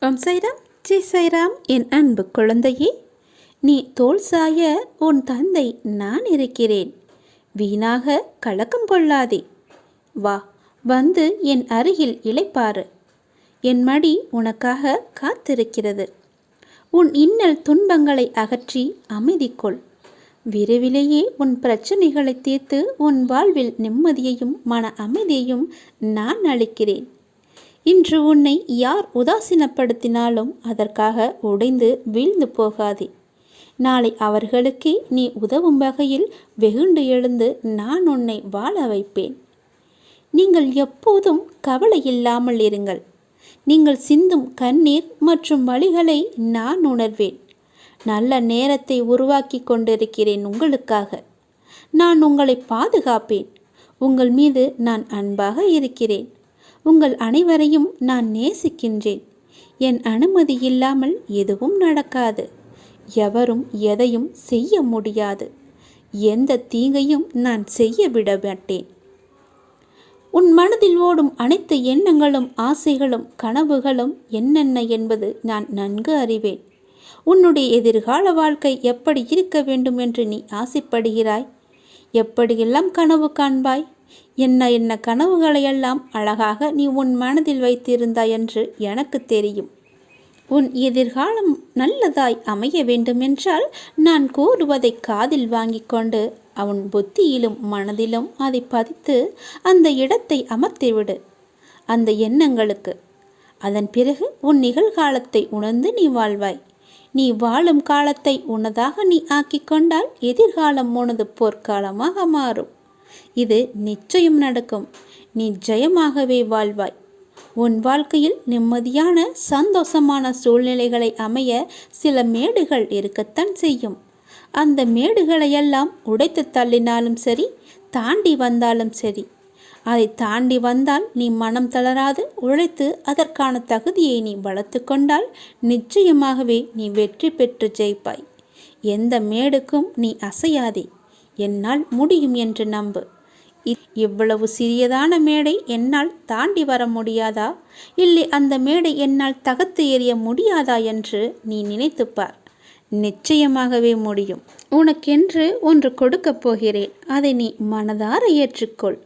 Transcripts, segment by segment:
ஓம் சைராம் ஜெய் சைராம் என் அன்பு குழந்தையே நீ தோல் சாய உன் தந்தை நான் இருக்கிறேன். வீணாக கலக்கம் கொள்ளாதே. வா வந்து என் அருகில் இளைப்பாறு. என் மடி உனக்காக காத்திருக்கிறது. உன் இன்னல் துன்பங்களை அகற்றி அமைதி கொள். விரைவிலேயே உன் பிரச்சனைகளை தீர்த்து உன் வாழ்வில் நிம்மதியையும் மன அமைதியையும் நான் அளிக்கிறேன். இன்று உன்னை யார் உதாசீனப்படுத்தினாலும் அதற்காக உடைந்து வீழ்ந்து போகாதே. நாளை அவர்களுக்கே நீ உதவும் வகையில் வெகுண்டு எழுந்து நான் உன்னை வாழ வைப்பேன். நீங்கள் எப்போதும் கவலை இல்லாமல் இருங்கள். நீங்கள் சிந்தும் கண்ணீர் மற்றும் வழிகளை நான் உணர்வேன். நல்ல நேரத்தை உருவாக்கி கொண்டிருக்கிறேன் உங்களுக்காக. நான் உங்களை பாதுகாப்பேன். உங்கள் மீது நான் அன்பாக இருக்கிறேன். உங்கள் அனைவரையும் நான் நேசிக்கின்றேன். என் அனுமதி இல்லாமல் எதுவும் நடக்காது. எவரும் எதையும் செய்ய முடியாது. எந்த தீங்கையும் நான் செய்ய விட மாட்டேன். உன் மனதில் ஓடும் அனைத்து எண்ணங்களும் ஆசைகளும் கனவுகளும் என்னென்ன என்பது நான் நன்கு அறிவேன். உன்னுடைய எதிர்கால வாழ்க்கை எப்படி இருக்க வேண்டும் என்று நீ ஆசைப்படுகிறாய்? எப்படியெல்லாம் கனவு காண்பாய்? என்ன என்ன கனவுகளையெல்லாம் அழகாக நீ உன் மனதில் வைத்திருந்தாய் என்று எனக்கு தெரியும். உன் எதிர்காலம் நல்லதாய் அமைய வேண்டுமென்றால் நான் கூறுவதை காதில் வாங்கி கொண்டு அவன் புத்தியிலும் மனதிலும் அதை பதித்து அந்த இடத்தை அமர்த்திவிடு அந்த எண்ணங்களுக்கு. அதன் பிறகு உன் நிகழ்காலத்தை உணர்ந்து நீ வாழ்வாய். நீ வாழும் காலத்தை உனதாக நீ ஆக்கிக் கொண்டால் எதிர்காலம் உனது பொற்காலமாக மாறும். இது நிச்சயம் நடக்கும். நீ ஜெயமாகவே வாழ்வாய். உன் வாழ்க்கையில் நிம்மதியான சந்தோஷமான சூழ்நிலைகளை அமைய சில மேடுகள் இருக்கத்தான் செய்யும். அந்த மேடுகளையெல்லாம் உடைத்து தள்ளினாலும் சரி தாண்டி வந்தாலும் சரி. அதை தாண்டி வந்தால் நீ மனம் தளராது உழைத்து அதற்கான தகுதியை நீ வளர்த்து கொண்டால் நிச்சயமாகவே நீ வெற்றி பெற்று ஜெயிப்பாய். எந்த மேடுக்கும் நீ அசையாதே. என்னால் முடியும் என்று நம்பு. இவ்வளவு சிறியதான மேடை என்னால் தாண்டி வர முடியாதா? இல்லை அந்த மேடை என்னால் தகத்து எறிய முடியாதா என்று நீ நினைத்துப்பார் நிச்சயமாகவே முடியும். உனக்கென்று ஒன்று கொடுக்கப் போகிறேன். அதை நீ மனதார ஏற்றுக்கொள்.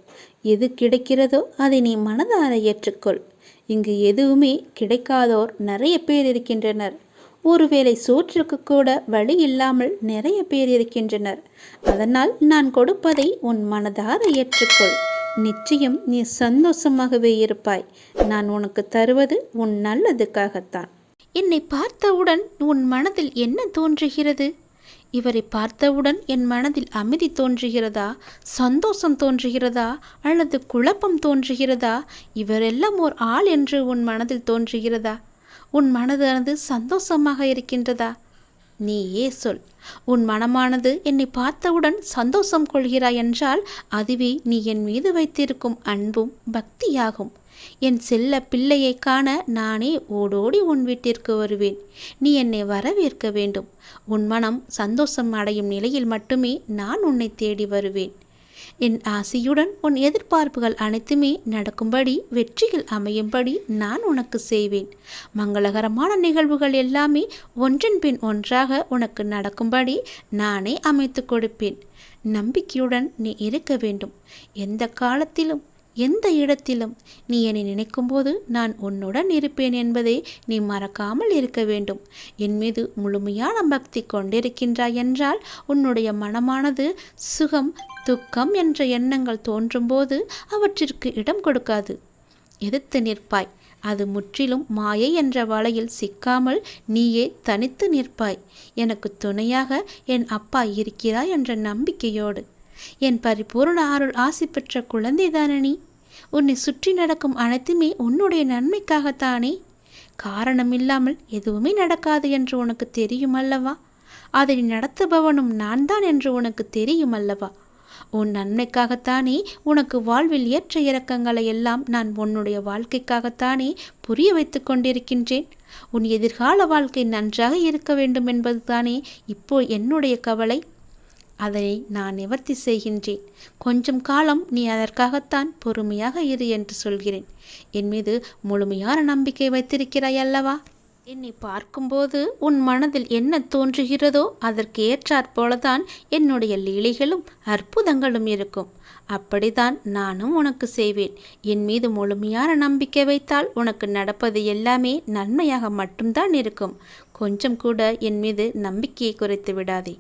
எது கிடைக்கிறதோ அதை நீ மனதார ஏற்றுக்கொள். இங்கு எதுவுமே கிடைக்காதோர் நிறைய பேர் இருக்கின்றனர். ஒருவேளை சோற்றுக்கு கூட வழி இல்லாமல் நிறைய பேர் இருக்கின்றனர். அதனால் நான் கொடுப்பதை உன் மனதார ஏற்றுக்கொள். நிச்சயம் நீ சந்தோஷமாகவே இருப்பாய். நான் உனக்கு தருவது உன் நல்லதுக்காகத்தான். என்னை பார்த்தவுடன் உன் மனதில் என்ன தோன்றுகிறது? இவரை பார்த்தவுடன் என் மனதில் அமைதி தோன்றுகிறதா? சந்தோஷம் தோன்றுகிறதா? அல்லது குழப்பம் தோன்றுகிறதா? இவரெல்லாம் ஓர் ஆள் என்று உன் மனதில் தோன்றுகிறதா? உன் மனதானது சந்தோஷமாக இருக்கின்றதா? நீயே சொல். உன் மனமானது என்னை பார்த்தவுடன் சந்தோஷம் கொள்கிறாய் என்றால் அதுவே நீ என் மீது வைத்திருக்கும் அன்பும் பக்தியாகும். என் செல்ல பிள்ளையை காண நானே ஓடோடி உன் வீட்டிற்கு வருவேன். நீ என்னை வரவேற்க வேண்டும். உன் மனம் சந்தோஷம் அடையும் நிலையில் மட்டுமே நான் உன்னை தேடி வருவேன். என் ஆசையுடன் உன் எதிர்பார்ப்புகள் அனைத்துமே நடக்கும்படி வெற்றிகள் அமையும்படி நான் உனக்கு செய்வேன். மங்களகரமான நிகழ்வுகள் எல்லாமே ஒன்றன் பின் ஒன்றாக உனக்கு நடக்கும்படி நானே அமைத்து கொடுப்பேன். நம்பிக்கையுடன் நீ இருக்க வேண்டும். எந்த காலத்திலும் எந்த இடத்திலும் நீ என்னை நினைக்கும்போது நான் உன்னுடன் இருப்பேன் என்பதை நீ மறக்காமல் இருக்க வேண்டும். என் மீது முழுமையான பக்தி கொண்டிருக்கின்றாய் என்றால் உன்னுடைய மனமானது சுகம் துக்கம் என்ற எண்ணங்கள் தோன்றும்போது அவற்றிற்கு இடம் கொடுக்காது. எதிர்த்து நிற்பாய். அது முற்றிலும் மாயை என்ற வலையில் சிக்காமல் நீயே தனித்து நிற்பாய். எனக்கு துணையாக என் அப்பா இருக்கிறாய் என்ற நம்பிக்கையோடு என் பரிபூர்ண அருள் ஆசி பெற்ற குழந்தைதானே நீ உன்னை சுற்றி நடக்கும் அனைத்துமே உன்னுடைய நன்மைக்காகத்தானே. காரணமில்லாமல் எதுவுமே நடக்காது என்று உனக்கு தெரியும் அல்லவா அதை நடத்துபவனும் நான் தான் என்று உனக்கு தெரியும் அல்லவா உன் நன்மைக்காகத்தானே உனக்கு வாழ்வில் ஏற்ற இறக்கங்களை எல்லாம் நான் உன்னுடைய வாழ்க்கைக்காகத்தானே புரிய வைத்து கொண்டிருக்கின்றேன். உன் எதிர்கால வாழ்க்கை நன்றாக இருக்க வேண்டும் என்பதுதானே இப்போ என்னுடைய கவலை. அதனை நான் நிவர்த்தி செய்கின்றேன். கொஞ்சம் காலம் நீ அதற்காகத்தான் பொறுமையாக இரு என்று சொல்கிறேன். என் மீது முழுமையான நம்பிக்கை வைத்திருக்கிறாய் அல்லவா? என்னை பார்க்கும்போது உன் மனதில் என்ன தோன்றுகிறதோ அதற்கு ஏற்றாற்போலதான் என்னுடைய லீலைகளும் அற்புதங்களும் இருக்கும். அப்படித்தான் நானும் உனக்கு செய்வேன். என் மீது முழுமையான நம்பிக்கை வைத்தால் உனக்கு நடப்பது எல்லாமே நன்மையாக மட்டும்தான் இருக்கும். கொஞ்சம் கூட என் மீது நம்பிக்கையை குறைத்து விடாதே.